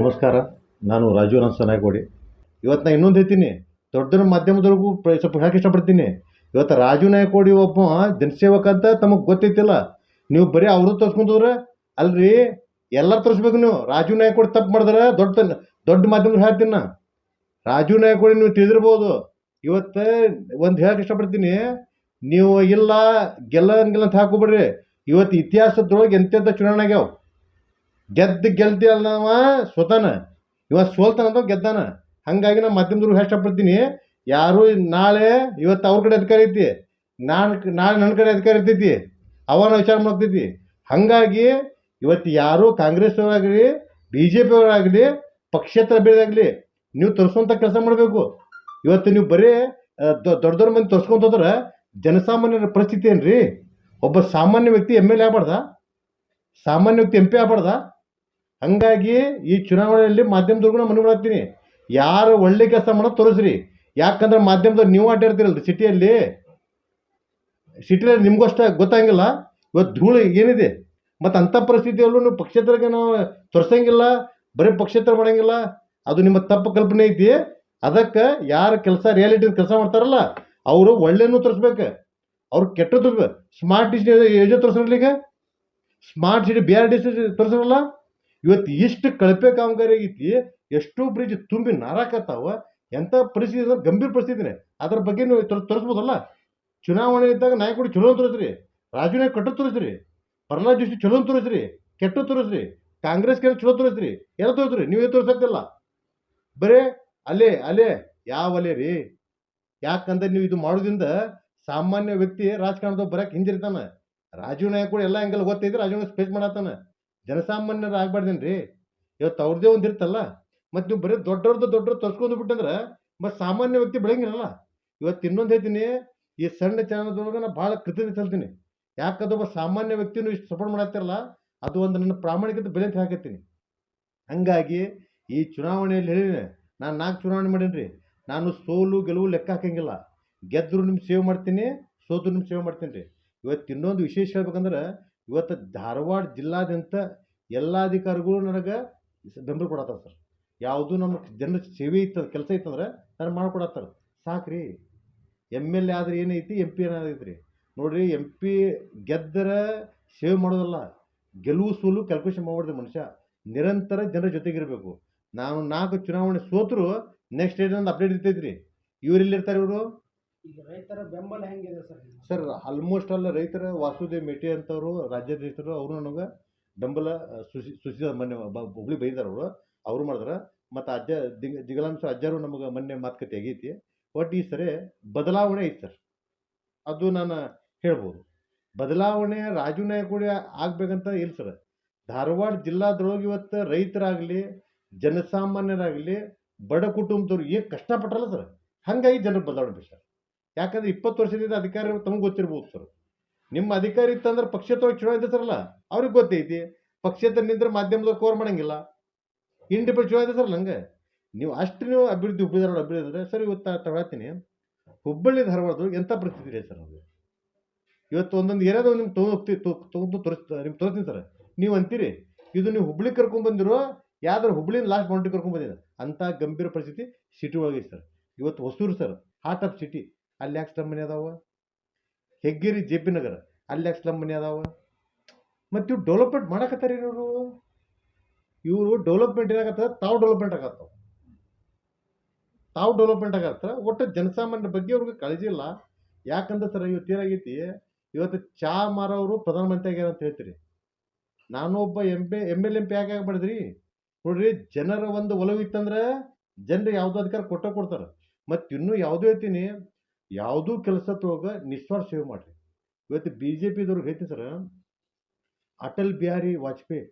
ನಮಸ್ಕಾರ, ನಾನು ರಾಜೀವ್ ಅನಂತ ಕೊಡಿ ಇವತ್ತು ನಾನು ಇನ್ನೊಂದು ಹೇಳ್ತೀನಿ ದೊಡ್ಡ ಮಾಧ್ಯಮದವರೆಗೂ ಸ್ವಲ್ಪ ಹೇಳಕ್ಕೆ ಇಷ್ಟಪಡ್ತೀನಿ. ಇವತ್ತು ರಾಜೀವ್ ಕೋಡಿ ಒಬ್ಬ ಜನಸೇವಕ ಅಂತ ತಮಗೆ ಗೊತ್ತೈತಿಲ್ಲ. ನೀವು ಬರೀ ಅವರು ತೋರಿಸ್ಕೊಂತವ್ರೆ ಅಲ್ರಿ, ಎಲ್ಲರೂ ತೋರಿಸ್ಬೇಕು ನೀವು. ರಾಜೀವ್ ಕೋಡಿ ತಪ್ಪು ಮಾಡಿದ್ರೆ, ದೊಡ್ಡ ದೊಡ್ಡ ಮಾಧ್ಯಮದ ಹೇಳ್ತೀನಿ ನಾ. ರಾಜೀವ್ ನಾಯಕವಾಡಿ ನೀವು ತಿಳಿದಿರ್ಬೋದು. ಇವತ್ತು ಒಂದು ಹೇಳಕ್ಕೆ ಇಷ್ಟಪಡ್ತೀನಿ, ನೀವು ಇಲ್ಲ ಗೆಲ್ಲಂಗಿಲ್ಲ ಅಂತ ಹಾಕೋಬೇಡ್ರಿ. ಇವತ್ತು ಇತಿಹಾಸದೊಳಗೆ ಎಂತೆಂಥ ಚುನಾವಣೆ ಆಗ್ಯಾವ? ಗೆದ್ದು ಗೆಲ್ತಿ ಅಲ್ಲವ ಸ್ವತನ. ಇವ ಸೋಲ್ತಾನಂತ ಗೆದ್ದಾನ. ಹಂಗಾಗಿ ನಾ ಮಾಧ್ಯಮದವ್ರು ಇಷ್ಟಪಡ್ತೀನಿ ಯಾರು ನಾಳೆ ಇವತ್ತು ಅವ್ರ ಕಡೆ ಅಧಿಕಾರ ಐತಿ. ನಾನು ನಾಳೆ ನನ್ನ ಕಡೆ ಅಧಿಕಾರ ಇರ್ತೈತಿ. ಅವನ ವಿಚಾರ ಮಾಡ್ತೈತಿ. ಹಾಗಾಗಿ ಇವತ್ತು ಯಾರು ಕಾಂಗ್ರೆಸ್ ಅವರಾಗ್ಲಿ ಬಿ ಜೆ ಪಿಯವರಾಗಲಿ ಪಕ್ಷೇತರ ಅಭ್ಯರ್ಥಿ ನೀವು ತೋರಿಸುವಂಥ ಕೆಲಸ ಮಾಡಬೇಕು. ಇವತ್ತು ನೀವು ಬರೀ ದೊಡ್ಡ ದೊಡ್ಡ ಮಂದಿ ತೋರಿಸ್ಕೊಂತ ಹೋದ್ರೆ ಜನಸಾಮಾನ್ಯರ ಪರಿಸ್ಥಿತಿ ಏನು ರೀ ಒಬ್ಬ ಸಾಮಾನ್ಯ ವ್ಯಕ್ತಿ ಎಂ ಎಲ್ ಎ ಆಗ್ಬಾರ್ದ? ಸಾಮಾನ್ಯ ವ್ಯಕ್ತಿ ಎಂ ಪಿ ಆಗ್ಬಾರ್ದ? ಹಂಗಾಗಿ ಈ ಚುನಾವಣೆಯಲ್ಲಿ ಮಾಧ್ಯಮದವ್ರಿಗೂ ನಾನು ಮನವಿ ಮಾಡ್ತೀನಿ. ಯಾರು ಒಳ್ಳೆ ಕೆಲಸ ಮಾಡೋದು ತೋರಿಸ್ರಿ. ಯಾಕಂದ್ರೆ ಮಾಧ್ಯಮದವ್ರು ನೀವು ಆಟಾಡ್ತಿರಲ್ರಿ ಸಿಟಿಯಲ್ಲಿ. ಸಿಟಿಯಲ್ಲಿ ನಿಮಗೂ ಅಷ್ಟೇ ಗೊತ್ತಾಗಿಲ್ಲ. ಇವತ್ತು ಧೂಳು ಏನಿದೆ? ಮತ್ತು ಅಂಥ ಪರಿಸ್ಥಿತಿಯಲ್ಲೂ ನೀವು ಪಕ್ಷೇತರಿಗೆ ನಾವು ತೋರಿಸಂಗಿಲ್ಲ, ಬರೀ ಪಕ್ಷೇತರ ಮಾಡಂಗಿಲ್ಲ. ಅದು ನಿಮ್ಮ ತಪ್ಪು ಕಲ್ಪನೆ ಐತಿ. ಅದಕ್ಕೆ ಯಾರು ಕೆಲಸ ರಿಯಾಲಿಟಿ ಕೆಲಸ ಮಾಡ್ತಾರಲ್ಲ, ಅವರು ಒಳ್ಳೆಯನ್ನು ತೋರಿಸ್ಬೇಕು. ಅವ್ರು ಕೆಟ್ಟ ಸ್ಮಾರ್ಟ್ ಸಿಟಿ ಯೋಜನೆ ತೋರಿಸ್ರಲ್ಲ ಈಗ? Smart city B R D C ತೋರಿಸ್ರಲ್ಲ? ಇವತ್ತು ಇಷ್ಟು ಕಳಪೆ ಕಾಮಗಾರಿ ಆಗೈತಿ, ಎಷ್ಟೋ ಬ್ರಿಡ್ಜ್ ತುಂಬಿ ನಾರಾಕತ್ತಾವ ಎಂಥ ಪರಿಸ್ಥಿತಿ ಅಂದ್ರೆ ಗಂಭೀರ ಪರಿಸ್ಥಿತಿನೇ. ಅದ್ರ ಬಗ್ಗೆ ನೀವು ತೋರ್, ತೋರಿಸ್ಬೋದಲ್ಲ? ಚುನಾವಣೆ ಇದ್ದಾಗ ನಾಯಕರು ಚಲೋ ತೋರಿಸ್ರಿ ರಾಜು ಕಟ್ಟು ತೋರಿಸ್ರಿ, ಪ್ರಹ್ಲಾದ್ ಜೋಶಿ ಚಲೋ ತೋರಿಸ್ರಿ ಕೆಟ್ಟ ತೋರಿಸ್ರಿ, ಕಾಂಗ್ರೆಸ್ಗೆ ಚಲೋ ತೋರಿಸ್ರಿ, ಎಲ್ಲ ತೋರಿಸ್ರಿ, ನೀವೇ ತೋರಿಸಕ್ತಿಲ್ಲ ಬರೇ ಅಲೆ ಅಲೆ ಯಾವ ಅಲೆ ರೀ? ಯಾಕಂದ್ರೆ ನೀವು ಇದು ಮಾಡೋದ್ರಿಂದ ಸಾಮಾನ್ಯ ವ್ಯಕ್ತಿ ರಾಜಕಾರಣದಾಗ ಬರಕ್ಕೆ ಹಿಂದಿರ್ತಾನೆ. ರಾಜೀವ್ ನಾಯಕ್ ಕೂಡ ಎಲ್ಲ ಹಂಗೆಲ್ಲ ಗೊತ್ತೈತೆ ರಾಜೀವ್ ಸ್ಪೇಸ್ ಮಾಡತ್ತಾನ. ಜನಸಾಮಾನ್ಯರು ಆಗ್ಬಾರ್ದೇನ್ರಿ ಇವತ್ತು ಅವ್ರದ್ದೇ ಒಂದು ಇರ್ತಲ್ಲ, ಮತ್ತು ನೀವು ಬರೀ ದೊಡ್ಡವ್ರದ್ದು ದೊಡ್ಡವ್ರು ತರ್ಸ್ಕೊಂಡು ಬಿಟ್ಟಂದ್ರೆ ಮತ್ತು ಸಾಮಾನ್ಯ ವ್ಯಕ್ತಿ ಬೆಳಂಗಿರಲ್ಲ. ಇವತ್ತು ಇನ್ನೊಂದು ಹೇಳ್ತೀನಿ, ಈ ಸಣ್ಣ ಚಾನಲ್ದೊಳಗೆ ನಾನು ಭಾಳ ಕೃತಜ್ಞತೆ ಸಲ್ತೀನಿ ಯಾಕಂದ್ರೆ ಒಬ್ಬ ಸಾಮಾನ್ಯ ವ್ಯಕ್ತಿನೂ ಇಷ್ಟು ಸಪೋರ್ಟ್ ಮಾಡತ್ತಿರಲ್ಲ ಅದು ಒಂದು ನನ್ನ ಪ್ರಾಮಾಣಿಕತೆ ಬೆಲೆ ಅಂತ ಹಾಕತ್ತೀನಿ ಹಂಗಾಗಿ ಈ ಚುನಾವಣೆಯಲ್ಲಿ ಹೇಳಿದೆ ನಾನು ನಾಲ್ಕು ಚುನಾವಣೆ ಮಾಡೀನಿ ನಾನು ಸೋಲು ಗೆಲುವು ಲೆಕ್ಕ ಹಾಕಂಗಿಲ್ಲ. ಗೆದ್ದರು ನಿಮ್ಗೆ ಸೇವ್ ಮಾಡ್ತೀನಿ, ಸೋದ್ರು ನಿಮ್ಮ ಸೇವ್ ಮಾಡ್ತೀನಿ ರೀ. ಇವತ್ತು ಇನ್ನೊಂದು ವಿಶೇಷ ಹೇಳ್ಬೇಕಂದ್ರೆ ಇವತ್ತು ಧಾರವಾಡ ಜಿಲ್ಲಾದ್ಯಂತ ಎಲ್ಲ ಅಧಿಕಾರಿಗಳು ನನಗೆ ಬೆಂಬಲ ಕೊಡತ್ತಾರ ಸರ್. ಯಾವುದು ನಮ್ಮ ಜನರ ಸೇವೆ ಇತ್ತು ಕೆಲಸ ಇತ್ತಂದ್ರೆ ನನಗೆ ಮಾಡ್ಕೊಡತ್ತಾರ. ಸಾಕ್ರಿ. ಎಂ ಎಲ್ ಎ ಆದ್ರೆ ಏನೈತಿ, ಎಂ ಪಿ ಏನಾದೈತಿ ರೀ ನೋಡ್ರಿ, ಎಂ ಪಿ ಗೆದ್ದರ ಸೇವೆ ಮಾಡೋದಲ್ಲ, ಗೆಲುವು ಸೋಲು ಕ್ಯಾಲ್ಕುಲೇಷನ್ ಮಾಡ್ಬಿಡ್ರಿ ಮನುಷ್ಯ. ನಿರಂತರ ಜನರ ಜೊತೆಗಿರಬೇಕು. ನಾನು ನಾಲ್ಕು ಚುನಾವಣೆ ಸೋತರು ನೆಕ್ಸ್ಟ್ ಡೇಟ್ ಒಂದು ಅಪ್ಡೇಟ್ ಇರ್ತೈತಿ ರೀ ಇವ್ರು ಇಲ್ಲಿರ್ತಾರೆ ಇವರು? ರೈತರ ಬೆಂಬಲ ಹೆಂಗಿದೆ ಸರ್ ಸರ್ ಆಲ್ಮೋಸ್ಟ್ ಅಲ್ಲ ರೈತರ, ವಾಸುದೇವ್ ಮೇಟಿ ಅಂತವರು ರಾಜ್ಯಾಧ್ಯಕ್ಷರು ಅವರು ನನಗೆ ಬೆಂಬಲ ಸುಸಿ ಸುಶಿ ಮೊನ್ನೆ ಹುಬ್ಳಿ ಬೈದಾರ ಅವರು. ಅವರು ಮಾಡಿದ್ರ. ಮತ್ತು ಅಜ್ಜ, ದಿಗ್, ದಿಗಲಾಂಶ ಅಜ್ಜರು ನಮಗೆ ಮೊನ್ನೆ ಮಾತುಕತೆ ಆಗೈತಿ. ಒಟ್ಟು ಈ ಸರಿ ಬದಲಾವಣೆ ಐತಿ ಸರ್. ಅದು ನಾನು ಹೇಳ್ಬೋದು. ಬದಲಾವಣೆ ರಾಜು ಕೂಡ ಆಗ್ಬೇಕಂತ ಇಲ್ಲ ಸರ್. ಧಾರವಾಡ ಜಿಲ್ಲಾದೊಳಗೆ ಇವತ್ತು ರೈತರಾಗಲಿ, ಜನಸಾಮಾನ್ಯರಾಗಲಿ, ಬಡ ಕುಟುಂಬದವ್ರು ಏನು ಕಷ್ಟಪಟ್ರಲ್ಲ ಸರ್. ಹಂಗಾಗಿ ಜನರು ಬದಲಾವಣೆ ಸರ್ ಯಾಕಂದ್ರೆ ಇಪ್ಪತ್ತು ವರ್ಷದಿಂದ ಅಧಿಕಾರ ತಮಗೆ ಗೊತ್ತಿರ್ಬೋದು ಸರ್. ನಿಮ್ಮ ಅಧಿಕಾರಿ ಇತ್ತಂದ್ರೆ ಪಕ್ಷೇತರವಾಗಿ ಚುನಾವಣೆ ಇದ್ದಿರ್ತಾರಲ್ಲ ಅವ್ರಿಗೆ ಗೊತ್ತೈತಿ. ಪಕ್ಷೇತರ ನಿಂದ್ರೆ ಮಾಧ್ಯಮದವ್ರು ಕೋರ್ ಮಾಡಂಗಿಲ್ಲ. ಇಂಡಿಪೆಂಡ್ ಇದೆ ಸರ್ ನಂಗೆ ನೀವು ಅಷ್ಟು ನೀವು ಅಭಿವೃದ್ಧಿ ಹುಬ್ಬಳ್ಳಿ ಅಭಿವೃದ್ಧಿ ಸರ್ ಇವತ್ತು ತಗೊಳ್ತೀನಿ ಹುಬ್ಬಳ್ಳಿ ಧಾರವಾಡದೊಳಗೆ ಎಂಥ ಪರಿಸ್ಥಿತಿ ಇದೆ ಸರ್ ಅದು? ಇವತ್ತು ಒಂದೊಂದು ಏರಿಯಾದ ನಿಮ್ಗೆ ತೊಗೊಂಡು ಹೋಗ್ತೀವಿ ತೊಗೊಂಡು ತೋರಿಸ್, ನಿಮ್ಗೆ ತೋರಿಸ್ತೀನಿ ಸರ್. ನೀವು ಅಂತೀರಿ, ಇದು ನೀವು ಹುಬ್ಳಿ ಕರ್ಕೊಂಡ್ ಬಂದಿರೋ, ಯಾವ್ದಾರು ಹುಬ್ಳಿನ ಲಾಸ್ಟ್ ಬೌಂಡ್ರಿ ಕರ್ಕೊಂಡ್ ಬಂದಿದೆ. ಅಂಥ ಗಂಭೀರ ಪರಿಸ್ಥಿತಿ ಸಿಟಿ ಒಳಗೆ ಸರ್. ಇವತ್ತು Hosur sir heart of city ಅಲ್ಲಿ ಯಾಕೆ ಸ್ಲಮ್ ಮನೆ ಅದಾವ? ಹೆಗ್ಗೇರಿ ಜೆ ಪಿ ನಗರ, ಅಲ್ಲಿ ಯಾಕೆ ಸ್ಲಮ್ ಮನೆ ಅದಾವ? ಮತ್ತು ಇವ್ರು ಡೆವಲಪ್ಮೆಂಟ್ ಮಾಡಕತ್ತಾರ ಇವರು? ಇವರು ಡೆವಲಪ್ಮೆಂಟ್ ಏನಾಗತ್ತ ತಾವು ಡೆವಲಪ್ಮೆಂಟ್ ಆಗತ್ತವ. ತಾವು ಡೆವಲಪ್ಮೆಂಟ್ ಆಗತ್ತ ಒಟ್ಟು ಜನಸಾಮಾನ್ಯರ ಬಗ್ಗೆ ಅವ್ರಿಗೆ ಕಾಳಜಿ ಇಲ್ಲ. ಯಾಕಂದ್ರೆ ಸರ್ ಇವತ್ತು ಏನಾಗೈತಿ ಇವತ್ತು ಚಾ ಮಾರೋರು ಪ್ರಧಾನಮಂತ್ರಿ ಆಗ್ಯಾರ ಅಂತ ಹೇಳ್ತೀರಿ. ನಾನು ಒಬ್ಬ M P M L M P ಯಾಕೆ ಆಗ್ಬಾರ್ದ್ರಿ ನೋಡ್ರಿ, ಜನರ ಒಂದು ಒಲವು ಇತ್ತಂದ್ರೆ ಜನರು ಯಾವುದೋ ಅಧಿಕಾರ ಕೊಟ್ಟ ಕೊಡ್ತಾರೆ. ಮತ್ತು ಇನ್ನೂ ಯಾವುದೋ ಹೇಳ್ತೀನಿ ಯಾವುದೂ ಕೆಲಸ ತೋಗ ನಿಸ್ವಾರ್ಥ ಸೇವೆ ಮಾಡಿರಿ. ಇವತ್ತು ಬಿ ಜೆ ಪಿದವ್ರಿಗೆ ಹೇಳ್ತೀನಿ sir, Atal Bihari Vajpayee,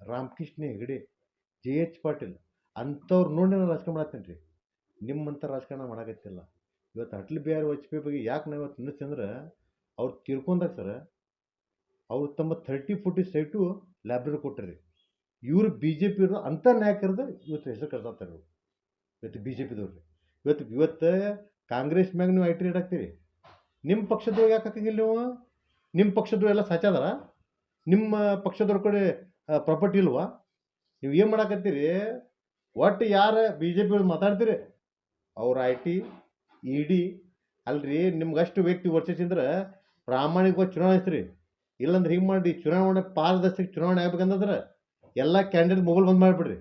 Ramakrishna Hegde J H Patil ಅಂಥವ್ರು ನೋಡಿ ನಾನು ರಾಜಕಾರಣ ಮಾಡತ್ತೇನೆ ರೀ ನಿಮ್ಮಂಥ ರಾಜಕಾರಣ ಮಾಡಕತ್ತಿಲ್ಲ. ಇವತ್ತು ಅಟಲ್ ಬಿಹಾರಿ ವಾಜಪೇಯಿ ಬಗ್ಗೆ ಯಾಕೆ ನಾವು ಇವತ್ತು ನಿಲ್ಲಿಸಿ ಅಂದ್ರೆ, ಅವ್ರು ತಿರ್ಕೊಂಡಾಗ ಸರ್, ಅವ್ರು ತಮ್ಮ ಥರ್ಟಿ ಫೋರ್ಟಿ ಸೈಟು ಲೈಬ್ರರಿ ಕೊಟ್ಟರಿ. ಇವರು ಬಿ ಜೆ ಪಿಯವರು ಅಂಥ ನಾಯಕರದ್ದು ಇವತ್ತು ಹೆಸರು ಕರೆದಾಗ್ತಾರೆ ಇವ್ರು. ಇವತ್ತು ಬಿ ಜೆ ಪಿದವ್ರು ಇವತ್ತು ಇವತ್ತು ಕಾಂಗ್ರೆಸ್ ಮ್ಯಾಗ ನೀವು ಐ ಟಿ ರೇಟ್ ಹಾಕ್ತೀರಿ ನಿಮ್ಮ ಪಕ್ಷದವ್ರು ಯಾಕೆ ಹಾಕಂಗಿಲ್ಲ ನೀವು? ನಿಮ್ಮ ಪಕ್ಷದ್ದು ಎಲ್ಲ ಸಾಚಾದಾರ ನಿಮ್ಮ ಪಕ್ಷದವ್ರ ಕಡೆ ಪ್ರಾಪರ್ಟಿ ಇಲ್ವಾ? ನೀವು ಏನು ಮಾಡಾಕತ್ತೀರಿ? ಒಟ್ಟು ಯಾರು ಬಿ ಜೆ ಪಿ ಮಾತಾಡ್ತೀರಿ? ಅವ್ರ ಐ ಟಿ ಇ ಡಿ ಅಲ್ರಿ, ನಿಮ್ಗೆ ಅಷ್ಟು ವ್ಯಕ್ತಿ ವರ್ಷಿಸಿದ್ರೆ ಪ್ರಾಮಾಣಿಕವಾಗಿ ಚುನಾವಣೆ ಐತ್ರಿ ಇಲ್ಲಂದ್ರೆ ಹಿಂಗೆ ಮಾಡಿ ಚುನಾವಣೆ ಪಾರದರ್ಶಕ ಚುನಾವಣೆ ಆಗ್ಬೇಕಂದ್ರೆ ಎಲ್ಲ ಕ್ಯಾಂಡಿಡೇಟ್ ಮೊಬೈಲ್ ಬಂದ್ ಮಾಡಿಬಿಡ್ರಿ.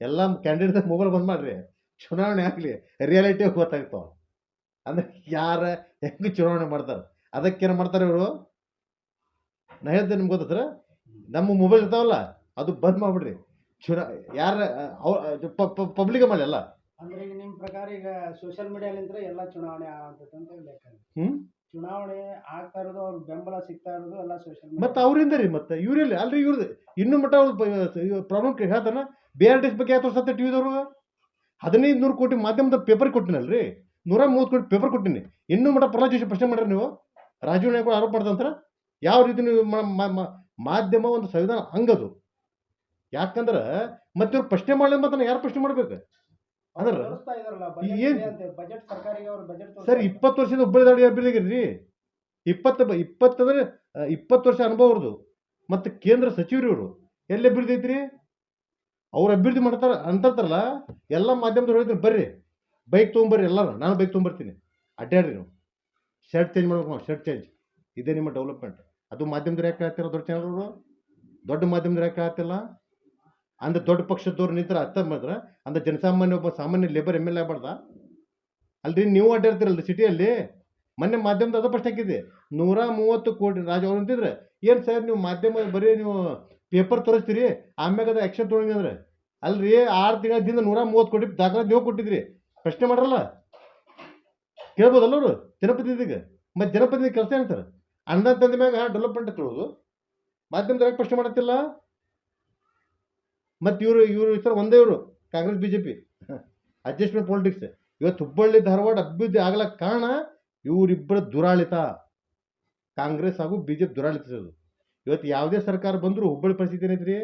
ಎಲ್ಲ ಕ್ಯಾಂಡಿಡೇಟ್ ಮೊಬೈಲ್ ಬಂದ್ ಮಾಡ್ರಿ. ಚುನಾವಣೆ ಆಗಲಿ ರಿಯಾಲಿಟಿ ಗೊತ್ತಾಗ್ತಾವ. ಅಂದ್ರೆ ಯಾರ ಹೆಂಗೆ ಚುನಾವಣೆ ಮಾಡ್ತಾರೆ? ಅದಕ್ಕೇನು ಮಾಡ್ತಾರೆ ಇವರು? ನಾ ಹೇಳ್ತೆ ನಿಮ್ಗೆ ಗೊತ್ತಾದ್ರೆ ನಮ್ಮ ಮೊಬೈಲ್ ಇರ್ತಾವಲ್ಲ ಅದು ಬಂದ್ ಮಾಡ್ಬಿಡ್ರಿ. ಚುನಾ ಯಾರ ಅವ್ರ ಪಬ್ಲಿಕ್ ಮಾಡಿ ಅಲ್ಲ. ಅಂದ್ರೆ ಈಗ ನಿಮ್ಮ ಪ್ರಕಾರ ಈಗ ಸೋಷಿಯಲ್ ಮೀಡಿಯಾಲಿಂದ ಎಲ್ಲ ಚುನಾವಣೆ ಆಗತೈತೆ ಅಂತ ಲೆಕ್ಕ ಹ್ಮ್? ಚುನಾವಣೆ ಆಗ್ತಾ ಇರೋದು ಅವ್ರ ಬೆಂಬಲ ಸಿಗ್ತಾ ಇರೋದು ಎಲ್ಲ ಸೋಷಿಯಲ್ ಮತ್ತೆ ಅವರಿಂದ ರೀ ಮತ್ತೆ ಇವ್ರಲ್ಲಿ ಅಲ್ರಿ ಇವ್ರದ್ದು ಇನ್ನು ಮಟ್ಟ ಪ್ರಾಬ್ಲಮ್ ಹೇಳ್ತಾನ ಬಿ ಆರ್ ಟಿ ಬಗ್ಗೆ ಯಾಕೆ ಟಿ ಟಿವಿದವ್ರು ಹದಿನೈದು ನೂರು ಕೋಟಿ ಮಾಧ್ಯಮದ ಪೇಪರ್ ಕೊಟ್ಟಿನಲ್ರಿ? ನೂರ ಮೂವತ್ತು ಕೋಟಿ ಪೇಪರ್ ಕೊಟ್ಟಿನಿ. ಇನ್ನೂ ಮಟ್ಟ ಪ್ರಹ್ಲಾದ್ ಜೋಶಿ ಪ್ರಶ್ನೆ ಮಾಡ್ರಿ ನೀವು. ರಾಜೀವ್ ನಾಯ್ಕ ಆರೋಪ ಮಾಡ್ದಂತರ ಯಾವ ರೀತಿ ನೀವು ಮಾಧ್ಯಮ ಒಂದು ಸಂವಿಧಾನ ಹಂಗದು? ಯಾಕಂದ್ರೆ ಮತ್ತೆ ಇವ್ರು ಪ್ರಶ್ನೆ ಮಾಡಲಿ ಮತ್ತೆ ಯಾರು ಪ್ರಶ್ನೆ ಮಾಡ್ಬೇಕು? ಅದರ ಏನು ಸರ್ ಇಪ್ಪತ್ತು ವರ್ಷದ ಹುಬ್ಬಳ್ಳಿ ದಾಳಿ ಅಭ್ಯರ್ಥಿಗಿರಿ ಇಪ್ಪತ್ತು ಇಪ್ಪತ್ತಂದ್ರೆ ಇಪ್ಪತ್ತು ವರ್ಷ ಅನುಭವ ಅವ್ರದ್ದು. ಮತ್ತು ಕೇಂದ್ರ ಸಚಿವರು ಇವರು. ಎಲ್ಲಿ ಅಭಿವೃದ್ಧಿ ಐತ್ರಿ? ಅವ್ರು ಅಭಿವೃದ್ಧಿ ಮಾಡ್ತಾರೆ ಅಂತಾರಲ್ಲ, ಎಲ್ಲ ಮಾಧ್ಯಮದವ್ರು ಹೇಳ್ತೀನಿ ಬರ್ರಿ ಬೈಕ್ ತೊಗೊಂಬರ್ರಿ ಎಲ್ಲರೂ, ನಾನು ಬೈಕ್ ತೊಗೊಂಬರ್ತೀನಿ. ಅಡ್ಡಾಡ್ರಿ ನೀವು. ಶರ್ಟ್ ಚೇಂಜ್ ಮಾಡ್ಬೇಕು ನಾವು ಶರ್ಟ್ ಚೇಂಜ್ ಇದೇ ನಿಮ್ಮ ಡೆವಲಪ್ಮೆಂಟ್ ಅದು ಮಾಧ್ಯಮದವ್ರು ಯಾಕೆ ಹೇಳ್ತಿರೋ ದೊಡ್ಡ ಚಾನಲ್ರು ದೊಡ್ಡ ಮಾಧ್ಯಮದವ್ರು ಯಾಕೆ ಹೇಳ್ತಿಲ್ಲ? ಅಂದ್ರೆ ದೊಡ್ಡ ಪಕ್ಷದವ್ರು ನಿಂತರ ಅರ್ಥ ಮಾಡಿದ್ರೆ, ಅಂದ್ರೆ ಜನಸಾಮಾನ್ಯ ಒಬ್ಬ ಸಾಮಾನ್ಯ ಲೇಬರ್ ಎಂ ಎಲ್ ಎ ಆಗ್ಬಾರ್ದ? ಅಲ್ರಿ, ನೀವು ಅಡ್ಡಾಡ್ತಿರಲ್ರಿ ಸಿಟಿಯಲ್ಲಿ ಮೊನ್ನೆ ಮಾಧ್ಯಮದ ಅದು ಪ್ರಶ್ನೆ ಹಾಕಿದ್ದೆ. ನೂರ ಮೂವತ್ತು ಕೋಟಿ ರಾಜ ಅವ್ರು ಅಂತಿದ್ರೆ. ಏನು ಸರ್ ನೀವು ಮಾಧ್ಯಮ ಬರೀ ನೀವು ಪೇಪರ್ ತೋರಿಸ್ತೀರಿ, ಆಮ್ಯಾಗ ಅದು ಆ್ಯಕ್ಷನ್ ತೊಗೊಂಡ್ರೆ ಅಲ್ರಿ, ಆರು ತಿಂಗಳದಿಂದ ನೂರ ಮೂವತ್ತು ಕೋಟಿ ದಾಖಲೆ ನೀವು ಕೊಟ್ಟಿದ್ರಿ. ಪ್ರಶ್ನೆ ಮಾಡ್ರಲ್ಲ? ಕೇಳ್ಬೋದಲ್ಲ ಅವರು? ಜನಪ್ರತಿನಿಧಿಗೆ ಮತ್ತು ಜನಪ್ರತಿನಿಧಿ ಕೆಲಸ ಏನು ಸರ್ ಅನ್ನ ತಂದ ಮ್ಯಾಗ ಡೆವಲಪ್ಮೆಂಟ್ ತಿಳೋದು ಮಾಧ್ಯಮದಾಗ ಪ್ರಶ್ನೆ ಮಾಡತ್ತಿಲ್ಲ? ಮತ್ತು ಇವರು ಇವರು ಸರ್ ಒಂದೇ ಇವರು, Congress B J P adjustment politics ಇವತ್ತು ಹುಬ್ಬಳ್ಳಿ, ಧಾರವಾಡ ಅಭಿವೃದ್ಧಿ ಆಗ್ಲಕ್ಕೆ ಕಾರಣ ಇವರಿಬ್ಬರ ದುರಾಳಿತ. ಕಾಂಗ್ರೆಸ್ ಹಾಗೂ ಬಿ ಜೆ ಪಿ ದುರಾಳಿತದು ಇವತ್ತು ಯಾವುದೇ ಸರ್ಕಾರ ಬಂದರೂ ಹುಬ್ಬಳ್ಳಿ ಪರಿಸ್ಥಿತಿ ಏನೈತ್ರಿ?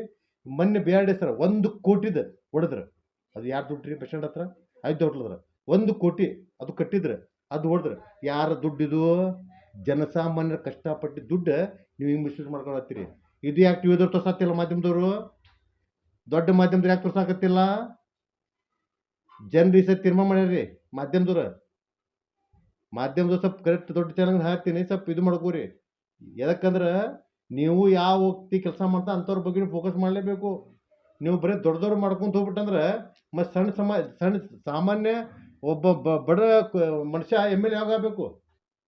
ಮೊನ್ನೆ ಬಿ ಸರ್ ಒಂದು ಕೋಟಿದ ಹೊಡೆದ್ರು. ಅದು ಯಾರು ದುಡ್ಡು ರೀ ಪೇಷಂಟ್ ಹತ್ರ? ಐದು ಹೊಟ್ಲದ್ರ. ಒಂದು ಕೋಟಿ ಅದು ಕಟ್ಟಿದ್ರೆ. ಅದು ಹೊಡೆದ್ರೆ. ಯಾರ ದುಡ್ಡಿದು ಜನಸಾಮಾನ್ಯರ ಕಷ್ಟಪಟ್ಟು ದುಡ್ಡು ನೀವು ಹಿಂಗೆ ಮಿಸ್ಯೂಸ್ ಮಾಡ್ಕೊಂಡು ಹೋಗ್ತೀರಿ. ಇದು ಯಾಕೆ ಟಿವಿದವ್ರು ತೋರ್ಸಾತಿಲ್ಲ ಮಾಧ್ಯಮದವರು? ದೊಡ್ಡ ಮಾಧ್ಯಮದವ್ರು ಯಾಕೆ ತೋರ್ಸಾಕತ್ತಿಲ್ಲ? ಜನರು ಈ ಸತಿ ತೀರ್ಮಾನ ಮಾಡ್ಯಾರ್ರಿ ಮಾಧ್ಯಮದವ್ರು. ಮಾಧ್ಯಮದವ್ರು ಸ್ವಲ್ಪ ಕರೆಕ್ಟ್ ದೊಡ್ಡ ಚಾನಲ್ ಹಾಕ್ತೀನಿ, ಸ್ವಲ್ಪ ಇದು ಮಾಡ್ಕೋರಿ. ಯಾಕಂದ್ರೆ ನೀವು ಯಾವ ವ್ಯಕ್ತಿ ಕೆಲಸ ಮಾಡ್ತಾ ಅಂಥವ್ರ ಬಗ್ಗೆ ಫೋಕಸ್ ಮಾಡಲೇಬೇಕು. ನೀವು ಬರೀ ದೊಡ್ಡ ಮಾಡ್ಕೊಂತ ಹೋಗ್ಬಿಟ್ಟಂದ್ರೆ ಮತ್ತು ಸಣ್ಣ ಸಮ ಸಣ್ಣ ಸಾಮಾನ್ಯ ಒಬ್ಬ ಬ- ಬಡ ಮನುಷ್ಯ ಎಂ ಎಲ್ ಎ ಆಗಬೇಕು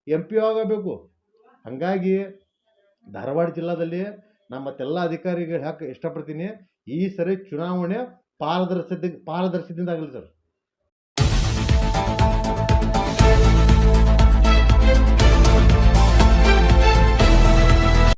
ಎಂ ಪಿ ಆಗಬೇಕು. ಹಾಗಾಗಿ ಧಾರವಾಡ ಜಿಲ್ಲಾದಲ್ಲಿ ನಾ ಮತ್ತೆಲ್ಲ ಅಧಿಕಾರಿಗಳು ಹಾಕಿ ಇಷ್ಟಪಡ್ತೀನಿ. ಈ ಸರಿ ಚುನಾವಣೆ ಪಾರದರ್ಶತೆ ಪಾರದರ್ಶದಿಂದ ಆಗಲಿ ಸರ್.